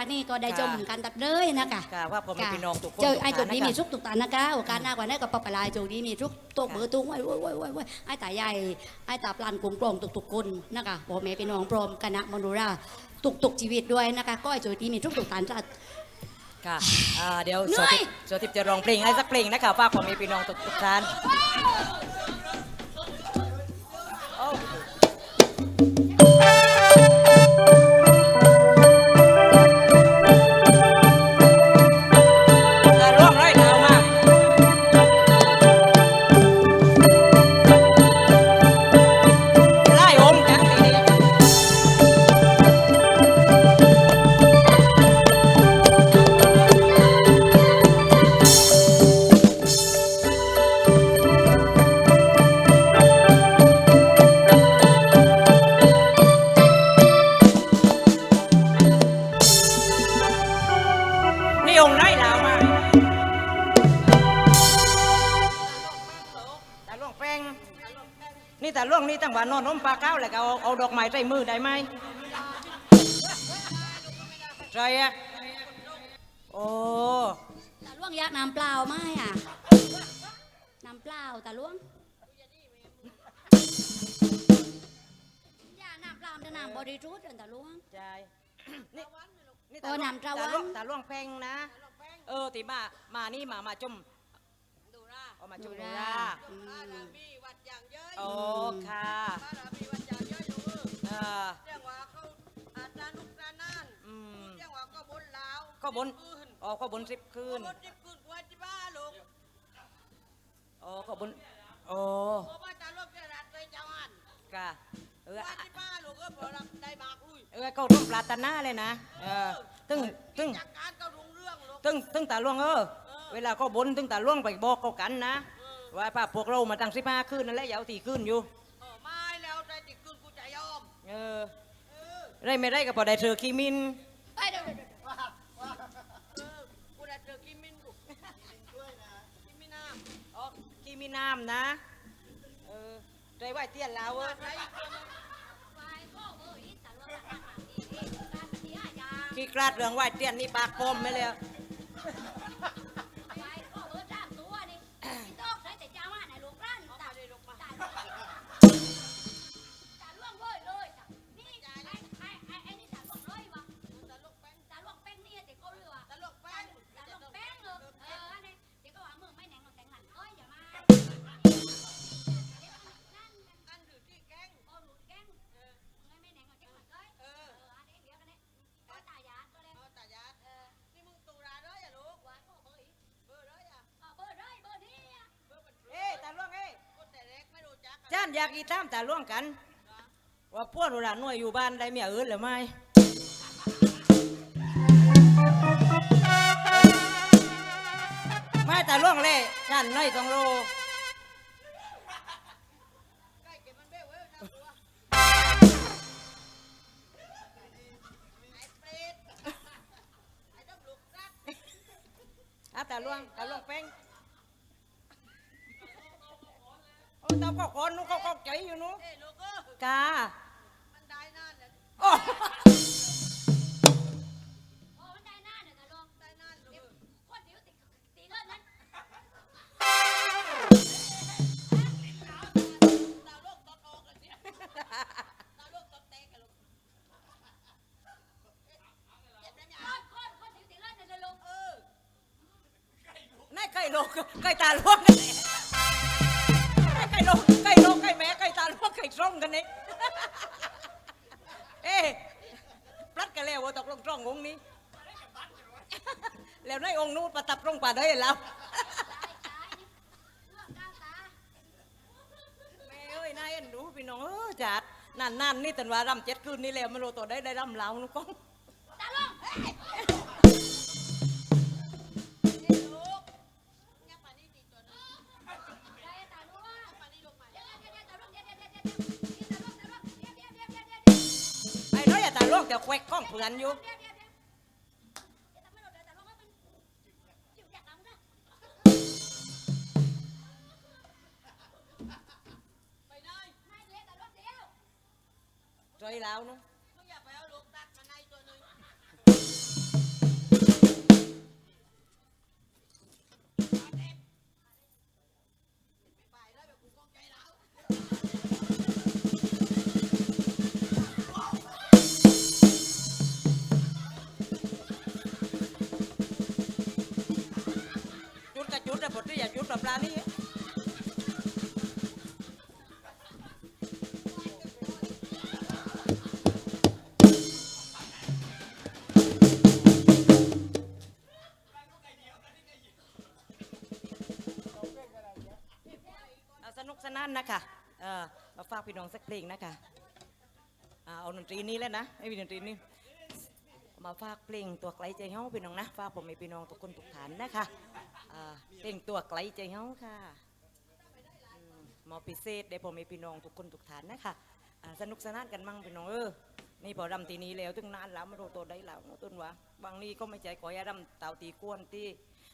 จากนี้ก็ได้ชมกันตัดเลยนะคะค่ะว่าผมมีพี่น้องทุกคนเจอทุกไอ้จุดฐานะนี้ค่ะมีสุกตุกตานนะคะโอกาสหน้ากว่านี้ก็ปะปะลายจุดนี้มีทุกตกเบอร์ตุ้งไว้ไว้ไว้ไว้ไว้ไอ้ตาใหญ่ไอ้ตาปลานกรุงกรองทุกๆคนนะคะพ่อแม่พี่น้องพร้อมคณะมโนราตุกๆชีวิตด้วยนะคะก็ไอ้จุดนี้มีทุกตุกตานจะค่ะอ่าเดี๋ยวเหนื่โสอยติโสติจะร้องเพลงให้สักเพลงนะคะฝากผมมีพี่น้องทุกทุกท่าน นี่ตาล่วงนี่ตั้งว่านอนน้มปลาเก้าแล้วก็เอาเอาดอกไม้ใส่มือได้ไหมใช่อะโอ้ตาล่วงอยากน้ำเปล่าไหมอะน้ำเปล่าตาล่วงอย่าน้ำเปล่าแต่น้ำบริสุทธิ์เดินตาล่วงใช่นี่นี่โอ้น้ำตาวันล่วงตาล่วงแป้งนะ เออตีมามานี่มามาจมเอามาจมดูราอืมมีวัดอ ย่างเยอะโอ้ค่ะบ้านเรามีวัดอย่างเยอะอยู่เออเรียกว่าเขาอาจารย์นุกนานั่นอืมเรียกว่าก็บนลาวก็บนคืนอ๋อก็บนสิบคืนบนจิบคืนกว่าที่บ้านลูกอ๋อก็บนโอ้เพราะว่าจะร่วมจะรัดเลยจังหวัดกะเออว่าที่บ้านลูกก็พอรับได้มากอุ้ยเออก็ต้องปรารถนาเลยนะเออตึ้งตึ้งจากการก็รุ่งเรื่องลูกตึ้งตึ้งตาล่วงเออเวลาก็บนตึ้งตาล่วงไปบอกเขากันนะ ว่าป้าพวกเรามาตั้งสิบห้าคืนนั่นแหละอยาวตีคืนอยู่เออไม่แล้วใจติดคืนกูจะยอมเออได้ไม่ได้ก็พอได้เธอขี้มินเอ้ยเดี๋ยวเดี๋ยวเดี๋ยวเออกูได้เจอกิมมินลูกกิมมินน้ำอ๋อขี้มีน้ำนะเออได้ไหวเตี้ยนแล้วเออไรขี้กราดเรื่องไหวเตี้ยนนี่ปากปมไม่เลย อยากอีตามตาล่วงกัน ว่าพวกหนูหลานหน่วยอยู่บ้านได้เมียอื่นหรือไม่ไม่ตาล่วงเลยจ้านน้อยต้องรู้ใกล้เก็บมันเบ้เว้ยนะหัวไอ้เปรตไอ้ต้องลุกรักอะตาล่วงตาล่วงเป้งโอ้ ตาก็คนนู้นก็ก็ใจอยู่นู้นเอ้ยลูกเออกามันได้นานแล้วโอ้ได้นานลูกดาวโลกตอดออกกันเนี่ยดาวโลกตอดแตกกันลูกเจ็บได้ไหมอะเออนี่ไก่โลกไก่ตาล่วงกันเนี่ยไตาล่วงไก่ตรงกันนี่เอ๊ะปลัดกันแล้วว่าตกลงตรงองค์นี้ แล้วในองค์นู้นประทับตรงป่าได้แล้วแม่เอ้ยนายอันดูพี่น้องเออจัดนั่นนั่นนี่ตันว่ารำเจ็ดคืนนี่แล้วไม่รู้ตัวได้ได้รำเหลานุก้อง อยอย่าตาล่วงแต่แควกข้องเผื่อนอยู่ไปได้ใจแล้วนู้มึงอย่าไปเอาลูานี่เอาสนุกสนานนะคะเออมาฝากพี่น้องสักเพลงนะคะอ่าเอาดนตรีนี้แล้วนะไม่มีดนตรีนี้ มาฝากเพลงตัวไกลใจเฮาพี่น้องนะฝากผมให้พี่น้องทุกคนทุกฐานนะคะ อ่าเพลงตัวไกลใจเฮาค่ะอืมหมอพิเศษได้ผมให้พี่น้องทุกคนทุกฐานนะคะอ่าสนุกสนานกันมั่งพี่น้องเออนี่พอรำตีนี้แล้วถึงนานแล้วไม่รู้ตัวได้แล้วต้นวะบางนี้ก็ไม่ใจขอยารำเต่าตีกวนที่